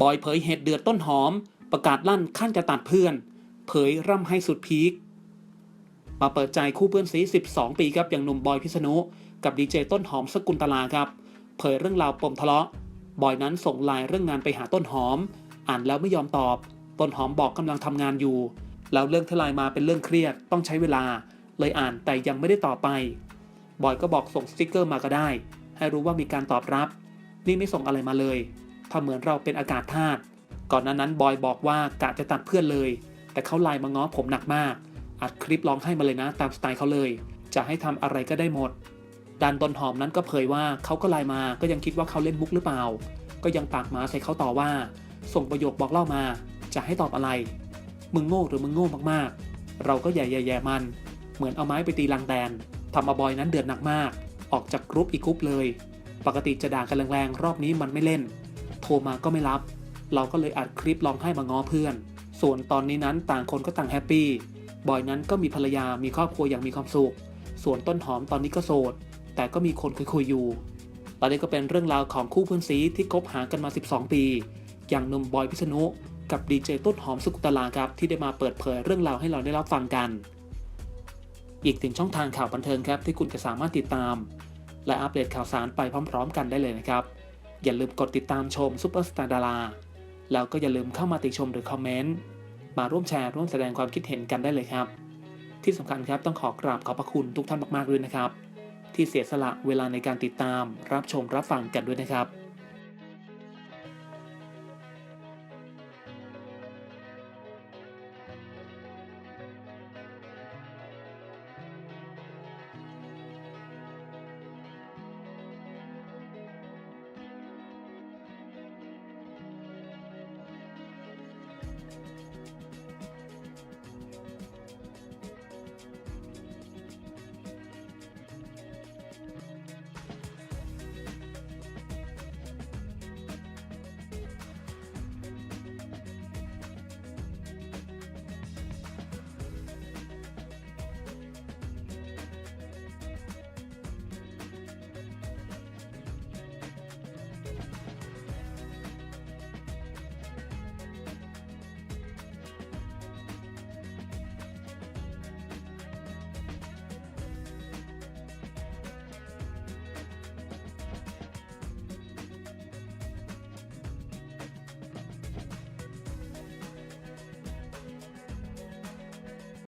บอยเผยเหตุเดือดต้นหอม ประกาศลั่นขั้นจะตัดเพื่อน เผยร่ำให้สุดพีคมาเปิดใจคู่เพื่อนซี12 ปีครับอย่างหนุ่มบอยพิษณุกับดีเจต้นหอมสกุลตลาครับ เผยเรื่องราวปมทะเลาะบอยนั้นส่งไลน์เรื่องงานไปหาต้นหอม อ่านแล้วไม่ยอมตอบ ต้นหอมบอกกำลังทำงานอยู่ แล้วเรื่องที่ไลน์มาเป็นเรื่องเครียดต้องใช้เวลา เลยอ่านแต่ยังไม่ได้ตอบไป บอยก็บอกส่งสติกเกอร์มาก็ได้ ให้รู้ว่ามีการตอบรับ นี่ไม่ส่งอะไรมาเลย ถ้าเหมือนเราเป็นอากาศธาตุก่อนหน้านั้นบอยบอกว่ากะจะตัดเพื่อนเลย แต่เขาไลน์มาง้อผมหนักมาก อัดคลิปร้องให้มาเลยนะตามสไตล์เขาเลย จะให้ทำอะไรก็ได้หมดดันต้นหอมนั้นก็เผยว่าเขาก็ไลน์มาก็ยังคิดว่าเขาเล่นมุกหรือเปล่า ก็ยังปากหมาใส่เขาต่อว่า ส่งประโยคบอกเล่ามา จะให้ตอบอะไร มึงโง่หรือมึงโง่มากๆ เราก็แย่แย่ๆมัน เหมือนเอาไม้ไปตีลังแตนทำเอาบอยนั้นเดือดหนักมาก ออกจากกรุ๊ปอีกกรุ๊ปเลย ปกติจะด่ากันแรงๆรอบนี้มันไม่เล่น โทรมาก็ไม่รับ เราก็เลยอัดคลิปร้องไห้มาง้อเพื่อน ส่วนตอนนี้นั้นต่างคนก็ต่างแฮปปี้ บอยนั้นก็มีภรรยา มีครอบครัวอย่างมีความสุข ส่วนต้นหอมตอนนี้ก็โสด แต่ก็มีคนคุยๆอยู่ ตอนนี้ก็เป็นเรื่องราวของคู่เพื่อนซีที่คบหากันมา 12 ปี อย่างนุ่มบอยพิษณุกับดีเจต้นหอมสุกุตลาครับที่ได้มาเปิดเผยเรื่องราวให้เราได้รับฟังกัน อีกถึงช่องทางข่าวบันเทิงครับที่คุณจะสามารถติดตาม และอัปเดตข่าวสารไปพร้อม ๆ กันได้เลยนะครับ อย่าลืมกดติดตามชมซุปเปอร์สตาร์ดาราแล้วก็อย่าลืมเข้ามาติชมหรือคอมเมนต์มาร่วมแชร์ร่วมแสดงความคิดเห็นกันได้เลยครับ ที่สำคัญครับต้องขอกราบขอบพระคุณทุกท่านมากๆด้วยนะครับ ที่เสียสละเวลาในการติดตามรับชมรับฟังกันด้วยนะครับ